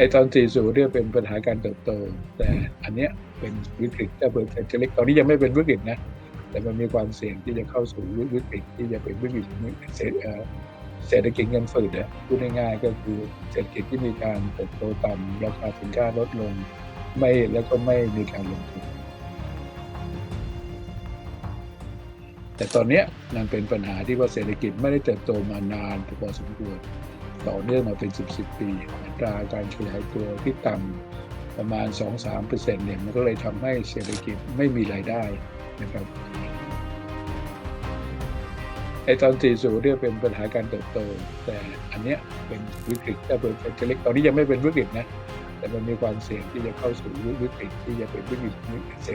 ไอตอน 40 เนี่ยเป็นปัญหาการเติบโต แต่อันเนี้ยเป็นวิกฤตถ้าเปิดจะเล็กตอนนี้ยังไม่เป็นวิกฤตนะ แต่มันมีความเสี่ยงที่จะเข้าสู่วิกฤตที่จะเป็นวิกฤตเศรษฐกิจเงินฝืดอะพูดง่ายๆก็คือเศรษฐกิจที่มีการเติบโตต่ำราคาสินค้าลดลง ไม่แล้วก็ไม่มีการลงทุน แต่ตอนนี้มันเป็นปัญหาที่ว่าเศรษฐกิจไม่ได้เติบโตมานานพอสมควรต่อเนื่องมาเป็น 10 10ปีอัตราการขยายตัวที่ต่ำประมาณ 2-3%เนี่ยมันก็เลยทำให้เศรษฐกิจไม่มีรายได้นะครับไอตอน 40 เนี่ยเป็นปัญหาการเติบโต แต่อันเนี้ยเป็นวิกฤตถ้าเปิดจะเล็กตอนนี้ยังไม่เป็นวิกฤตนะ แต่มันมีความเสี่ยงที่จะเข้าสู่วิกฤตที่จะเป็นวิกฤตเศ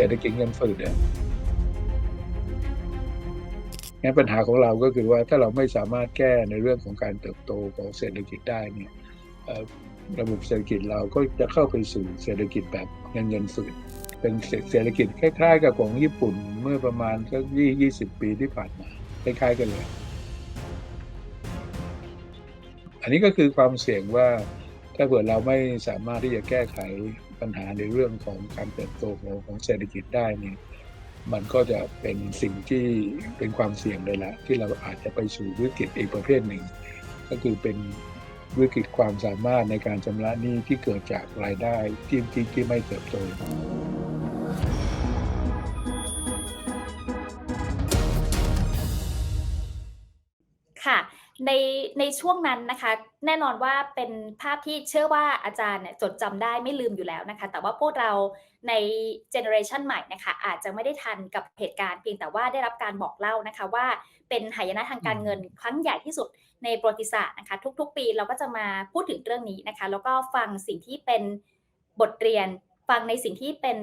รษฐกิจเงินฝืดเนี่ย งั้นปัญหาของเราก็คือว่าถ้าเราไม่สามารถแก้ในเรื่องของการเติบโตของเศรษฐกิจได้เนี่ยระบบเศรษฐกิจเราก็จะเข้าไปสู่เศรษฐกิจแบบเงินเงินฝืดเป็นเศรษฐกิจคล้าย ๆ กับของญี่ปุ่นเมื่อประมาณสักยี่ยี่สิบปีที่ผ่านมาคล้ายๆกันเลย อันนี้ก็คือความเสี่ยงว่าถ้าเกิดเราไม่สามารถที่จะแก้ไขปัญหาในเรื่องของการเติบโตของเศรษฐกิจได้เนี่ย มันก็จะเป็นสิ่งที่เป็นความเสี่ยงเลยละที่เราอาจจะไปสู่วิกฤตอีกประเภทหนึ่ง ก็คือเป็นวิกฤตความสามารถในการชำระหนี้ที่เกิดจากรายได้ที่ที่ที่ไม่เติบโต ในในช่วงนั้นนะคะ แน่นอนว่าเป็นภาพที่เชื่อว่าอาจารย์เนี่ยจดจำได้ไม่ลืมอยู่แล้วนะคะ แต่ว่าพวกเราในเจเนอเรชันใหม่นะคะ อาจจะไม่ได้ทันกับเหตุการณ์เพียงแต่ว่าได้รับการบอกเล่านะคะ ว่าเป็นหายนะทางการเงินครั้งใหญ่ที่สุดในประวัติศาสตร์นะคะ ทุก ๆ ปีเราก็จะมาพูดถึงเรื่องนี้นะคะ แล้วก็ฟังสิ่งที่เป็นบทเรียน ฟังในสิ่งที่เป็น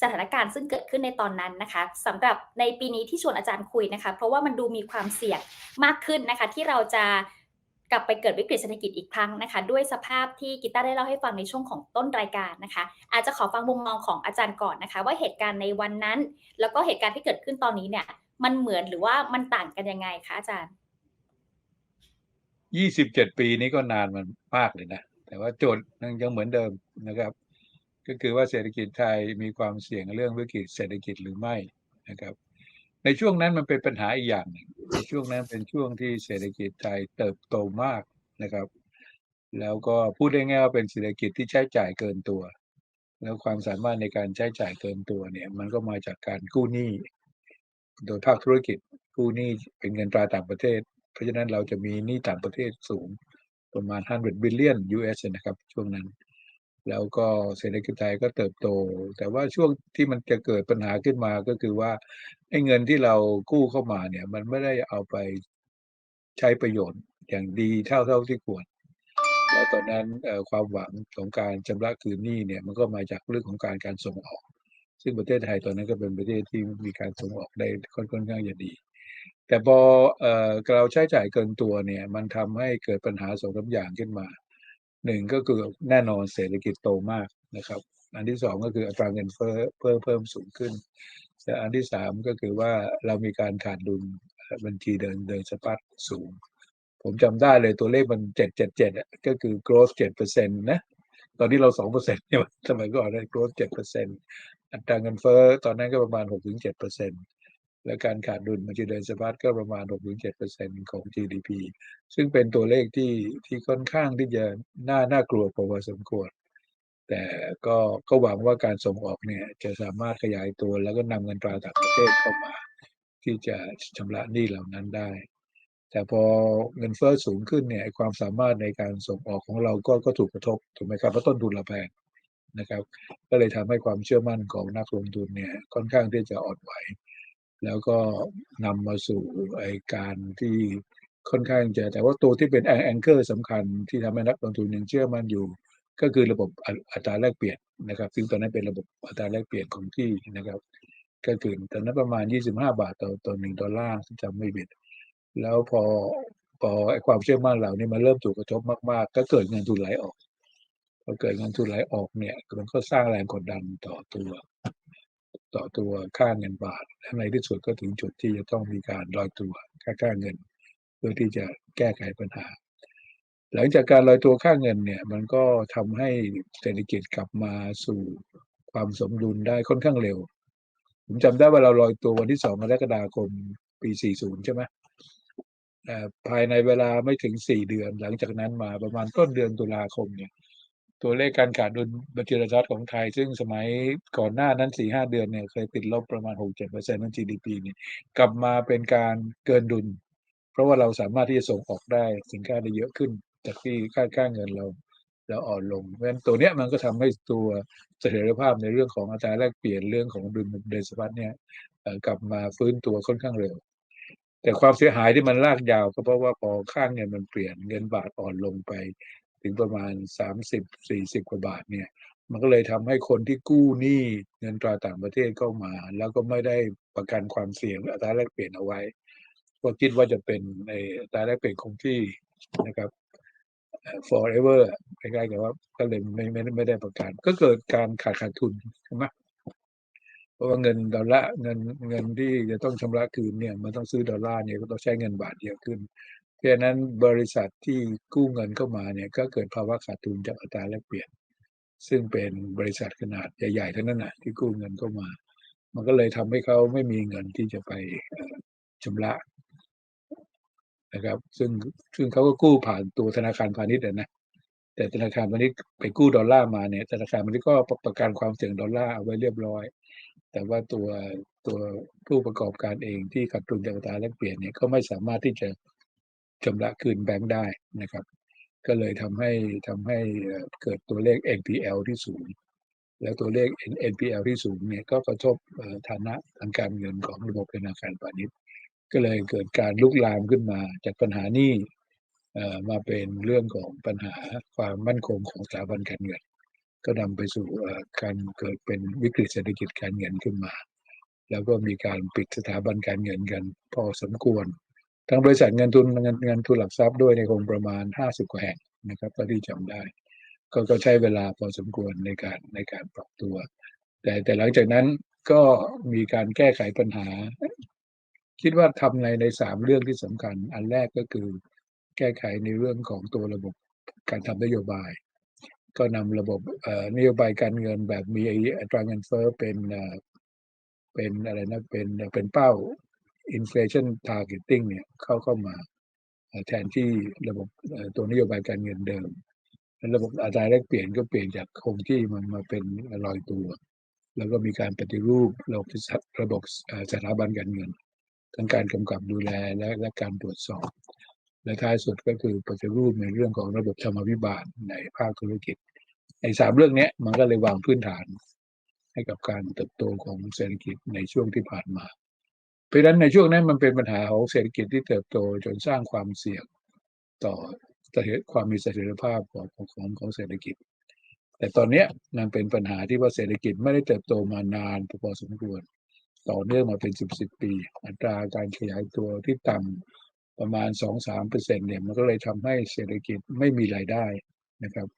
สถานการณ์ซึ่งเกิดขึ้นในตอนนั้นนะคะสำหรับในปีนี้ที่ชวนอาจารย์คุยนะคะ เพราะว่ามันดูมีความเสี่ยงมากขึ้นนะคะ ที่เราจะกลับไปเกิดวิกฤตเศรษฐกิจอีกครั้งนะคะ ด้วยสภาพที่กีตาร์ได้เล่าให้ฟังในช่วงของต้นรายการนะคะ อาจจะขอฟังมุมมองของอาจารย์ก่อนนะคะ ว่าเหตุการณ์ในวันนั้น แล้วก็เหตุการณ์ที่เกิดขึ้นตอนนี้เนี่ย มันเหมือนหรือว่ามันต่างกันยังไงคะอาจารย์ยี่สิบเจ็ดปีนี้ก็นานมันมากเลยนะแต่ว่าโจทย์ยังเหมือนเดิมนะครับ ก็คือว่าเศรษฐกิจไทยมีความเสี่ยงเรื่องวิกฤตเศรษฐกิจหรือไม่นะครับ ในช่วงนั้นมันเป็นปัญหาอีกอย่างหนึ่งในช่วงนั้นเป็นช่วงที่เศรษฐกิจไทยเติบโตมากนะครับ แล้วก็พูดได้ง่ายว่าเป็นเศรษฐกิจที่ใช้จ่ายเกินตัว แล้วความสามารถในการใช้จ่ายเกินตัวเนี่ย มันก็มาจากการกู้หนี้ โดยภาคธุรกิจกู้หนี้เป็นเงินตราต่างประเทศ เพราะฉะนั้นเราจะมีหนี้ต่างประเทศสูงประมาณ 100 billion US นะครับ ช่วงนั้น แล้วก็เศรษฐกิจไทยก็เติบโต แต่ว่าช่วงที่มันจะเกิดปัญหาขึ้นมาก็คือว่าไอ้เงินที่เรากู้เข้ามาเนี่ย มันไม่ได้เอาไปใช้ประโยชน์อย่างดีเท่าเท่าที่ควร แล้วตอนนั้นความหวังของการชำระคืนหนี้เนี่ย มันก็มาจากเรื่องของการการส่งออก ซึ่งประเทศไทยตอนนั้นก็เป็นประเทศที่มีการส่งออกได้ค่อนข้างจะดี แต่พอเราใช้จ่ายเกินตัวเนี่ย มันทำให้เกิดปัญหาสองสาอย่างขึ้นมา หนึ่งก็คือแน่นอนเศรษฐกิจโตมากนะครับ อันที่สองก็คืออัตราเงินเฟ้อเพิ่มเพิ่มสูงขึ้นแต่อันที่สามก็คือว่าเรามีการขาดดุลบัญชีเดินเดินสะพัดสูง ผมจำได้เลยตัวเลขมันเจ็ดเจ็ดเจ็ดก็คือ growth เจ็ดเปอร์เซ็นต์นะตอนนี้เราสองเปอร์เซ็นต์เนี่ยสมัยก่อนได้ growth เจ็ดเปอร์เซ็นต์อัตราเงินเฟ้อตอนนั้นก็ประมาณหกถึงเจ็ดเปอร์เซ็นต์ และการขาดดุลบัญชีเดินสะพัดก็ประมาณหกถึงเจ็ดเปอร์เซ็นต์ของ GDP ซึ่งเป็นตัวเลขที่ที่ค่อนข้างที่จะน่าน่ากลัวพอสมควร แต่ก็ก็หวังว่าการส่งออกเนี่ยจะสามารถขยายตัวแล้วก็นำเงินตราต่างประเทศเข้ามา ที่จะชำระหนี้เหล่านั้นได้ แต่พอเงินเฟ้อสูงขึ้นเนี่ยความสามารถในการส่งออกของเราก็ก็ถูกกระทบถูกไหมครับเพราะต้นทุนเราแพงนะครับ ก็เลยทำให้ความเชื่อมั่นของนักลงทุนเนี่ยค่อนข้างที่จะอ่อนไหว แล้วก็นำมาสู่ไอการที่ค่อนข้างจะแต่ว่าตัวที่เป็นแองเกอร์สำคัญที่ทำให้นักลงทุนยังเชื่อมั่นอยู่ ก็คือระบบอัตราแลกเปลี่ยนนะครับ ซึ่งตอนนั้นเป็นระบบอัตราแลกเปลี่ยนของที่นะครับ ก็คือตอนนั้นประมาณ 25 บาทต่อต่อหนึ่งดอลลาร์จำไม่ผิดแล้วพอพอไอความเชื่อมั่นเหล่านี้มันเริ่มถูกกระทบมาก ๆ ก็เกิดเงินทุนไหลออกพอเกิดเงินทุนไหลออกเนี่ยมันก็สร้างแรงกดดันต่อตัว ต่อตัวค่าเงินบาทและในที่สุดก็ถึงจุดที่จะต้องมีการลอยตัวค่าค่าเงิน เพื่อที่จะแก้ไขปัญหา หลังจากการลอยตัวค่าเงินเนี่ยมันก็ทำให้เศรษฐกิจกลับมาสู่ความสมดุลได้ค่อนข้างเร็ว ผมจำได้ว่าเราลอยตัววันที่สองกรกฎาคมปี 40 ใช่ไหมภายในเวลาไม่ถึง 4 เดือน หลังจากนั้นมาประมาณต้นเดือนตุลาคมเนี่ย ตัวเลขการขาดดุลบัญชีรายรับของไทย ซึ่งสมัยก่อนหน้านั้น4-5เดือนเนี่ยเคยติดลบประมาณ6-7%ของ GDP เนี่ยกลับมาเป็นการเกินดุล เพราะว่าเราสามารถที่จะส่งออกได้สินค้าได้เยอะขึ้น จากที่ค่าค่าเงินเราเราอ่อนลงเพราะฉะนั้นตัวเนี้ยมันก็ทำให้ตัวเสถียรภาพในเรื่องของอัตราแลกเปลี่ยนเรื่องของดุลเดินสะพัดเนี่ยกลับมาฟื้นตัวค่อนข้างเร็ว แต่ความเสียหายที่มันลากยาวก็เพราะว่าพอค่าเงินมันเปลี่ยนเงินบาทอ่อนลงไป ถึงประมาณ 30-40 กว่าบาทเนี่ยมันก็เลยทำให้คนที่กู้หนี้เงินตราต่างประเทศเข้ามา แล้วก็ไม่ได้ประกันความเสี่ยงอัตราแลกเปลี่ยนเอาไว้ ก็คิดว่าจะเป็นในอัตราแลกเปลี่ยนคงที่นะครับ forever คล้ายๆกับว่าก็เลยไม่ไม่ไม่ได้ประกัน ก็เกิดการขาดขาดทุนใช่ไหมเพราะว่าเงินดอลลาร์เงินเงินที่จะต้องชำระคืนเนี่ยมันต้องซื้อดอลลาร์เนี่ยก็ต้องใช้เงินบาทเยอะขึ้น เพราะฉะนั้นบริษัทที่กู้เงินเข้ามาเนี่ยก็เกิดภาวะขาดทุนจากอัตราแลกเปลี่ยน ซึ่งเป็นบริษัทขนาดใหญ่ๆทั้งนั้นนะที่กู้เงินเข้ามา มันก็เลยทำให้เขาไม่มีเงินที่จะไปเอ่อชำระนะครับ ซึ่งซึ่งเขาก็กู้ผ่านตัวธนาคารพาณิชย์นะแต่ธนาคารพาณิชย์ไปกู้ดอลลาร์มาเนี่ยธนาคารพาณิชย์ก็ประกันความเสี่ยงดอลลาร์เอาไว้เรียบร้อย แต่ว่าตัวตัวผู้ประกอบการเองที่ขาดทุนจากอัตราแลกเปลี่ยนเนี่ยก็ไม่สามารถที่จะ ชำระคืนแบงก์ได้นะครับ ก็เลยทำให้ทำให้เกิดตัวเลข NPL ที่สูง แล้วตัวเลข NPL ที่สูงเนี่ยก็กระทบฐานะทางการเงินของระบบธนาคารพาณิชย์ ก็เลยเกิดการลุกลามขึ้นมาจากปัญหานี้มาเป็นเรื่องของปัญหาความมั่นคงของสถาบันการเงิน ก็นำไปสู่การเกิดเป็นวิกฤตเศรษฐกิจการเงินขึ้นมา แล้วก็มีการปิดสถาบันการเงินกันพอสมควร ทั้งบริษัทเงินทุนเงินเงินทุนหลักทรัพย์ด้วยในคงประมาณ 50 กว่าแห่งนะครับเท่าที่จำได้ ก็ก็ใช้เวลาพอสมควรในการในการปรับตัว แต่แต่หลังจากนั้นก็มีการแก้ไขปัญหา คิดว่าทำในในสามเรื่องที่สำคัญ อันแรกก็คือแก้ไขในเรื่องของตัวระบบการทำนโยบาย ก็นำระบบนโยบายการเงินแบบมีอัตราเงินเฟ้อเป็นเป็นอะไรนะเป็นเป็นเป้า inflation targeting เนี่ยเข้าเข้ามาแทนที่ระบบตัวนโยบายการเงินเดิม ระบบอัตราแลกเปลี่ยนก็เปลี่ยนจากคงที่มันมาเป็นลอยตัว แล้วก็มีการปฏิรูประบบระบบสถาบันการเงิน ทั้งการกำกับดูแลและและการตรวจสอบ และท้ายสุดก็คือปฏิรูปในเรื่องของระบบธรรมวิบาลในภาคธุรกิจไอ้สามเรื่องนี้มันก็เลยวางพื้นฐานให้กับการเติบโตของเศรษฐกิจในช่วงที่ผ่านมา เพราะฉะนั้นในช่วงนั้นมันเป็นปัญหาของเศรษฐกิจที่เติบโตจนสร้างความเสี่ยงต่อความมีเสถียรภาพของของของของเศรษฐกิจ แต่ตอนนี้มันเป็นปัญหาที่ว่าเศรษฐกิจไม่ได้เติบโตมานานพอสมควร ต่อเนื่องมาเป็นสิบสิบปี อัตราการขยายตัวที่ต่ำประมาณสองสามเปอร์เซ็นเนี่ยมันก็เลยทำให้เศรษฐกิจไม่มีรายได้นะครับ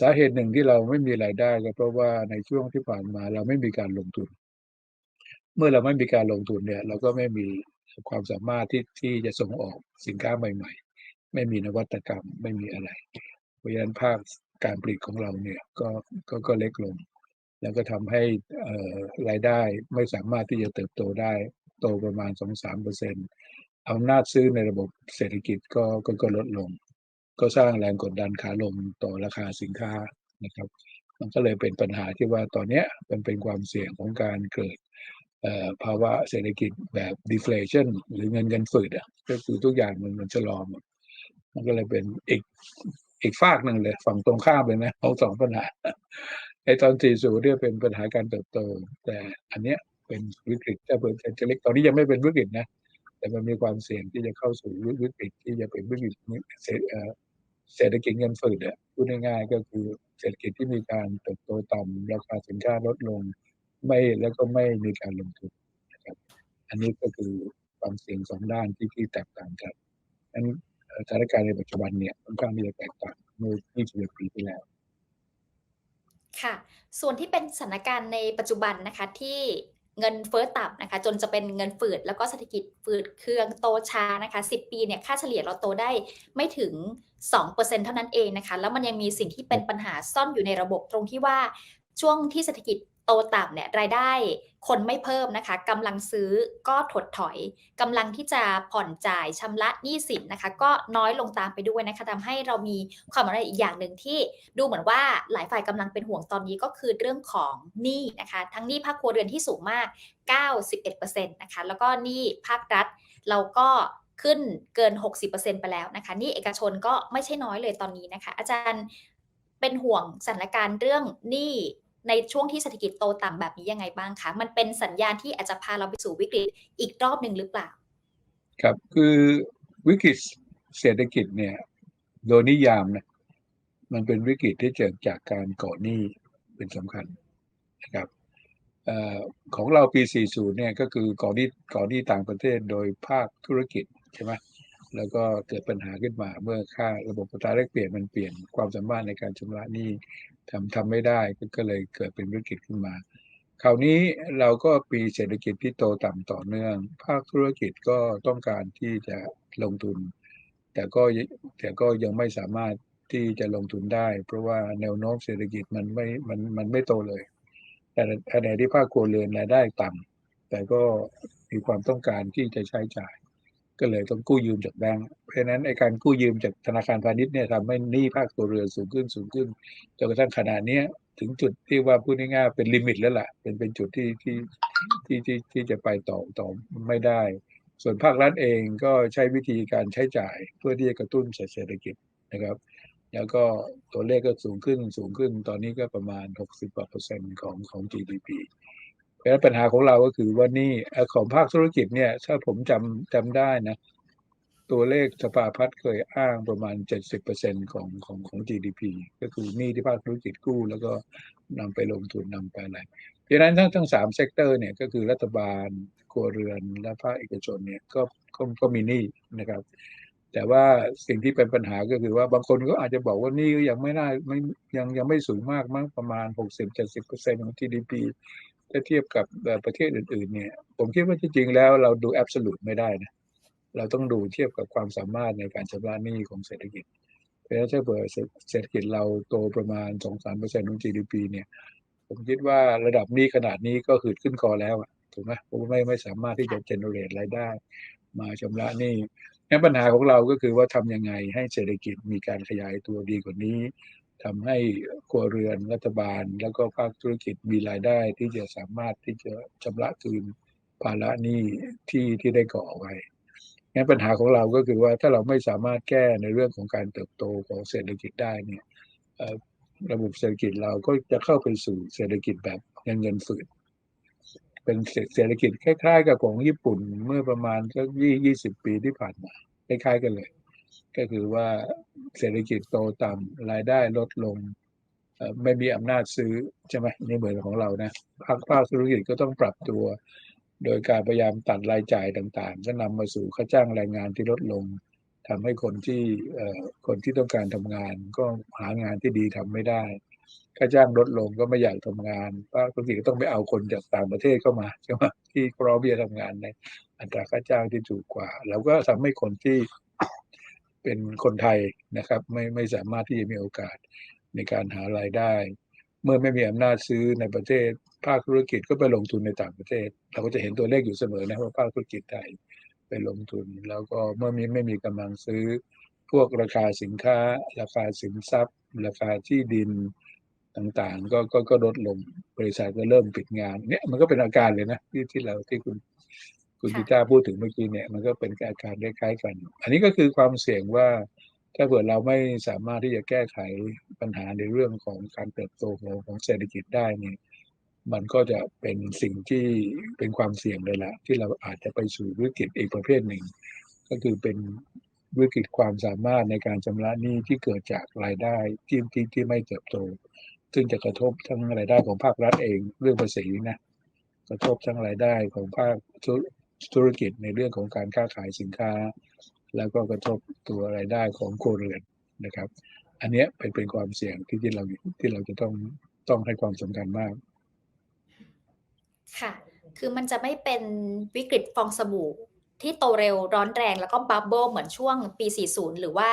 สาเหตุหนึ่งที่เราไม่มีรายได้ก็เพราะว่าในช่วงที่ผ่านมาเราไม่มีการลงทุน เมื่อเราไม่มีการลงทุนเนี่ย เราก็ไม่มีความสามารถที่ที่จะส่งออกสินค้าใหม่ ๆ ไม่มีนวัตกรรมไม่มีอะไร เพราะฉะนั้นภาคการผลิตของเราเนี่ยก็ก็ก็เล็กลง แล้วก็ทำให้รายได้ไม่สามารถที่จะเติบโตได้โตประมาณ 2-3%เปอร์เซ็นต์อำนาจซื้อในระบบเศรษฐกิจก็ก็ก็ลดลง ก็สร้างแรงกดดันขาลงต่อราคาสินค้านะครับ มันก็เลยเป็นปัญหาที่ว่าตอนเนี้ยมันเป็นความเสี่ยงของการเกิด ภาวะเศรษฐกิจแบบ deflation หรือเงินเงินฝืดอะก็คือทุกอย่างมันมันชะลอมมันก็เลยเป็นอีกอีกฝากหนึ่งเลย ฝั่งตรงข้ามเลยนะเอาสองปัญหาไอตอน40เนี่ยเป็นปัญหาการเติบโต แต่อันเนี้ยเป็นวิกฤตแต่เปิดจะเล็กตอนนี้ยังไม่เป็นวิกฤตนะ แต่มันมีความเสี่ยงที่จะเข้าสู่วิกฤตที่จะเป็นวิกฤตเศรษฐเอ่อเศรษฐกิจเงินฝืดอะพูดง่ายๆก็คือเศรษฐกิจที่มีการเติบโตต่ำราคาสินค้าลดลง ไม่แล้วก็ไม่มีการลงทุนนะครับ อันนี้ก็คือความเสี่ยงสองด้านที่ที่แตกต่างกันนั้นสถานการณ์ในปัจจุบันเนี่ยค่อนข้างที่จะแตกต่างเมื่อ20ปีที่แล้วค่ะ ส่วนที่เป็นสถานการณ์ในปัจจุบันนะคะที่เงินเฟ้อต่ำนะคะ จนจะเป็นเงินฝืดแล้วก็เศรษฐกิจฝืดเคืองโตช้านะคะ 10 ปีเนี่ยค่าเฉลี่ยเราโตได้ไม่ถึง 2%เท่านั้นเองนะคะ แล้วมันยังมีสิ่งที่เป็นปัญหาซ่อนอยู่ในระบบตรงที่ว่าช่วงที่เศรษฐกิจ โตต่ำเนี่ยรายได้คนไม่เพิ่มนะคะกำลังซื้อก็ถดถอยกำลังที่จะผ่อนจ่ายชำระหนี้สินนะคะ ก็น้อยลงตามไปด้วยนะคะทำให้เรามีความอะไรอีกอย่างหนึ่งที่ดูเหมือนว่าหลายฝ่ายกำลังเป็นห่วงตอนนี้ก็คือเรื่องของหนี้นะคะ ทั้งหนี้ภาคครัวเรือนที่สูงมาก 91%นะคะแล้วก็หนี้ภาครัฐเราก็ขึ้นเกิน 60%ไปแล้วนะคะหนี่เอกชนก็ไม่ใช่น้อยเลยตอนนี้นะคะ อาจารย์เป็นห่วงสถานการณ์เรื่องหนี้ ในช่วงที่เศรษฐกิจโตต่ำแบบนี้ยังไงบ้างคะ มันเป็นสัญญาณที่อาจจะพาเราไปสู่วิกฤตอีกรอบหนึ่งหรือเปล่า ครับคือวิกฤตเศรษฐกิจเนี่ย โดยนิยามนะมันเป็นวิกฤตที่เกิดจากการก่อหนี้เป็นสำคัญนะครับอของเราปี 40 เนี่ยก็คือก่อหนี้ก่อหนี้ต่างประเทศโดยภาคธุรกิจใช่ไหม แล้วก็เกิดปัญหาขึ้นมาเมื่อค่าระบบอัตราแลกเปลี่ยนมันเปลี่ยนความสามารถในการชำระหนี้ทำทำไม่ได้ก็ก็เลยเกิดเป็นวิกฤตขึ้นมา คราวนี้เราก็ปีเศรษฐกิจที่โตต่ำต่อเนื่อง ภาคธุรกิจก็ต้องการที่จะลงทุน แต่ก็แต่ก็ยังไม่สามารถที่จะลงทุนได้ เพราะว่าแนวโน้มเศรษฐกิจมันไม่มันมันไม่โตเลย แต่ขณะที่ภาคครัวเรือนรายได้ต่ำแต่ก็มีความต้องการที่จะใช้จ่าย ก็เลยต้องกู้ยืมจากแบงก์เพราะฉะนั้นไอ้การกู้ยืมจากธนาคารพาณิชย์เนี่ยทำให้หนี้ภาคครัวเรือนสูงขึ้นสูงขึ้นจนกระทั่งขนาดนี้ถึงจุดที่ว่าพูดง่ายๆเป็นลิมิตแล้วล่ะเป็นเป็นจุดที่ที่ที่ที่ที่จะไปต่อต่อไม่ได้ ส่วนภาครัฐเองก็ใช้วิธีการใช้จ่ายเพื่อที่จะกระตุ้นเศรษฐกิจนะครับ แล้วก็ตัวเลขก็สูงขึ้นสูงขึ้น ตอนนี้ก็ประมาณ 60กว่าเปอร์เซ็นต์ของของ GDP เพราะฉะนั้นปัญหาของเราก็คือว่านี่ของภาคธุรกิจเนี่ยถ้าผมจำจำได้นะ ตัวเลขสภาพัฒน์เคยอ้างประมาณ 70%ของของของ GDP ก็คือหนี้ที่ภาคธุรกิจกู้ แล้วก็นำไปลงทุนนำไปอะไรเพราะฉะนั้นทั้งทั้งสามเซกเตอร์เนี่ยก็คือรัฐบาลครัวเรือนและภาคเอกชนเนี่ยก็ก็ก็มีหนี้นะครับ แต่ว่าสิ่งที่เป็นปัญหาก็คือว่าบางคนก็อาจจะบอกว่านี่ก็ยังไม่น่าไม่ยังยังไม่สูงมากมั้งประมาณ 60-70%ของ GDP ถ้าเทียบกับประเทศอื่นๆ เนี่ย ผมคิดว่าจริงๆแล้วเราดู absolute ไม่ได้นะเราต้องดูเทียบกับความสามารถในการชำระหนี้ของเศรษฐกิจ เพราะฉะนั้นถ้าเปิดเศรษฐกิจเราโตประมาณ 2-3%ของ GDP เนี่ย ผมคิดว่าระดับนี้ขนาดนี้ก็หืดขึ้นคอแล้วถูกไหมผมไม่ไม่สามารถที่จะ generate รายได้ มาชำระหนี้งั้นปัญหาของเราก็คือว่าทำยังไงให้เศรษฐกิจมีการขยายตัวดีกว่านี้ ทำให้ครัวเรือนรัฐบาล แล้วก็ภาคธุรกิจมีรายได้ที่จะสามารถที่จะชำระคืนภาระหนี้ที่ที่ได้ก่อไว้งั้นปัญหาของเราก็คือว่าถ้าเราไม่สามารถแก้ในเรื่องของการเติบโตของเศรษฐกิจได้เนี่ยระบบเศรษฐกิจเราก็จะเข้าไปสู่เศรษฐกิจแบบเงินเงินฝืดเป็นเศรษฐกิจคล้าย ๆ กับของญี่ปุ่นเมื่อประมาณสักยี่ยี่สิบปีที่ผ่านมาคล้ายๆกันเลย ก็คือว่าเศรษฐกิจโตต่ำรายได้ลดลงไม่มีอำนาจซื้อใช่ไหมนี่เหมือนของเรานะภาคภาคธุรกิจก็ต้องปรับตัว โดยการพยายามตัดรายจ่ายต่างๆ ก็นำมาสู่ค่าจ้างแรงงานที่ลดลงทำให้คนที่คนที่ต้องการทำงาน ก็หางานที่ดีทำไม่ได้ค่าจ้างลดลงก็ไม่อยากทำงานภาคธุรกิจก็ต้องไปเอาคนจากต่างประเทศเข้ามาใช่ไหมที่พร้อมที่จะทำงานในอัตราค่าจ้างที่ถูกกว่า แล้วก็ทำให้คนที่ เป็นคนไทยนะครับไม่ไม่สามารถที่จะมีโอกาสในการหารายได้ เมื่อไม่มีอำนาจซื้อในประเทศ ภาคธุรกิจก็ไปลงทุนในต่างประเทศ เราก็จะเห็นตัวเลขอยู่เสมอนะว่าภาคธุรกิจไทยไปลงทุน แล้วก็เมื่อมีไม่มีกำลังซื้อ พวกราคาสินค้า ราคาสินทรัพย์ ราคาที่ดินต่างๆ ก็ก็ก็ลดลงบริษัทก็เริ่มปิดงานเนี่ยมันก็เป็นอาการเลยนะที่ที่เราที่คุณ คุณค่ะพิต้าพูดถึงเมื่อกี้เนี่ยมันก็เป็นอาการคล้ายๆกัน อันนี้ก็คือความเสี่ยงว่า ถ้าเกิดเราไม่สามารถที่จะแก้ไขปัญหาในเรื่องของการเติบโตของของเศรษฐกิจได้เนี่ยมันก็จะเป็นสิ่งที่เป็นความเสี่ยงเลยละที่เราอาจจะไปสู่วิกฤตอีกประเภทหนึ่ง ก็คือเป็นวิกฤตความสามารถในการชำระหนี้ที่เกิดจากรายได้ที่ที่ที่ไม่เติบโต ซึ่งจะกระทบทั้งรายได้ของภาครัฐเองเรื่องภาษีนะกระทบทั้งรายได้ของภาค ธุรธุรกิจในเรื่องของการค้าขายสินค้า แล้วก็กระทบตัวรายได้ของครัวเรือนนะครับ อันเนี้ยเป็นเป็นความเสี่ยงที่ที่เราที่เราจะต้องต้องให้ความสำคัญมาก ค่ะ คือมันจะไม่เป็นวิกฤตฟองสบู่ที่โตเร็วร้อนแรงแล้วก็บับเบิลเหมือนช่วงปี 40 หรือว่า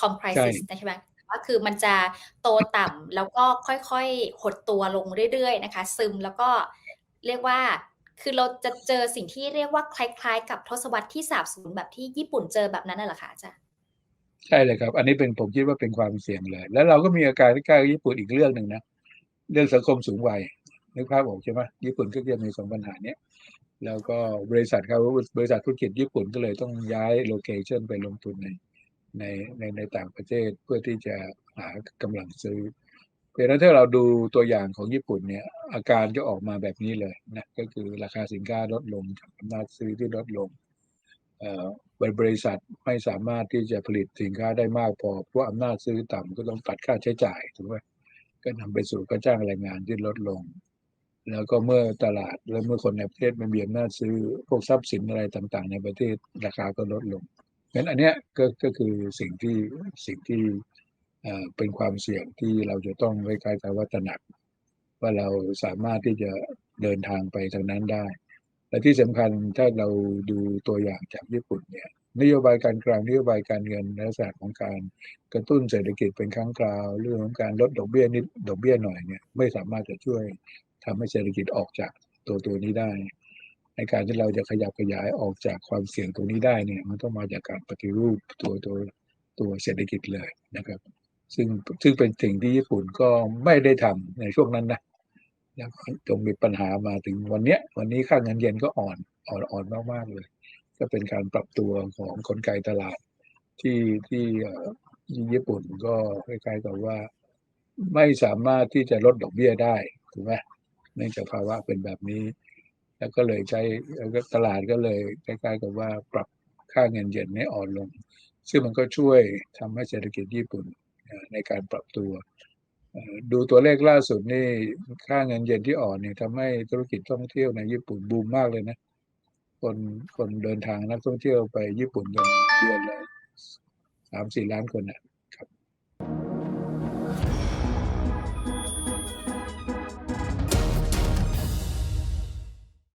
.com ใช่ crisis ใช่ไหมแต่ว่าคือมันจะโตต่ำแล้วก็ค่อยๆ หดตัวลงเรื่อยๆ นะคะ ซึมแล้วก็เรียกว่า คือเราจะเจอสิ่งที่เรียกว่าคล้าย ๆ กับทศวรรษที่สาบสูญแบบที่ญี่ปุ่นเจอแบบนั้นน่ะเหรอคะอาจารย์ใช่เลยครับ อันนี้เป็นผมคิดว่าเป็นความเสี่ยงเลย แล้วเราก็มีอาการที่ใกล้ญี่ปุ่นอีกเรื่องหนึ่งนะเรื่องสังคมสูงวัยนึกภาพออกใช่ไหมญี่ปุ่นก็จะมีสองปัญหาเนี้ยแล้วก็บริษัทเขาบริษัทธุรกิจญี่ปุ่นก็เลยต้องย้ายโลเคชันไปลงทุนในในในในต่างประเทศเพื่อที่จะหากำลังซื้อ เพราะฉะนั้นถ้าเราดูตัวอย่างของญี่ปุ่นเนี่ย อาการจะออกมาแบบนี้เลยนะก็คือราคาสินค้าลดลงอำนาจซื้อที่ลดลงบริษัทไม่สามารถที่จะผลิตสินค้าได้มากพอเพราะอำนาจซื้อต่ำก็ต้องตัดค่าใช้จ่ายถูกไหมก็นำไปสู่การจ้างแรงงานที่ลดลง แล้วก็เมื่อตลาดและเมื่อคนในประเทศมันมีอำนาจซื้อพวกทรัพย์สินอะไรต่าง ๆ ในประเทศราคาก็ลดลงงั้นอันเนี้ยก็ก็คือสิ่งที่สิ่งที่ เป็นความเสี่ยงที่เราจะต้องคล้ายๆกับว่าตระหนัก ว่าเราสามารถที่จะเดินทางไปทางนั้นได้ และที่สำคัญถ้าเราดูตัวอย่างจากญี่ปุ่นเนี่ยนโยบายการกลางนโยบายการเงินในลักษณะของการกระตุ้นเศรษฐกิจเป็นครั้งคราวเรื่องของการลดดอกเบี้ยนิดดอกเบี้ยหน่อยเนี่ยไม่สามารถจะช่วยทำให้เศรษฐกิจออกจากตัวตัวนี้ได้ ในการที่เราจะขยับขยายออกจากความเสี่ยงตรงนี้ได้เนี่ยมันต้องมาจากการปฏิรูปตัวตัวตัวเศรษฐกิจเลยนะครับ ซึ่งซึ่งเป็นสิ่งที่ญี่ปุ่นก็ไม่ได้ทำในช่วงนั้นนะแล้วจงมีปัญหามาถึงวันเนี้ย วันนี้ค่าเงินเยนก็อ่อนอ่อนอ่อนมากๆเลย ก็เป็นการปรับตัวของกลไกตลาด ที่ที่ญี่ปุ่นก็คล้ายๆกับว่า ไม่สามารถที่จะลดดอกเบี้ยได้ถูกไหมเนื่องจากภาวะเป็นแบบนี้ แล้วก็เลยใช้แล้วตลาดก็เลยคล้ายๆกับว่าปรับค่าเงินเยนให้อ่อนลง ซึ่งมันก็ช่วยทำให้เศรษฐกิจญี่ปุ่น ในการปรับตัว ดูตัวเลขล่าสุดนี่ค่าเงินเยนที่อ่อนเนี่ยทำให้ธุรกิจท่องเที่ยวในญี่ปุ่นบูมมากเลยนะ คนคนเดินทางนักท่องเที่ยวไปญี่ปุ่นกันเดือนละสามสี่ล้านคนนะ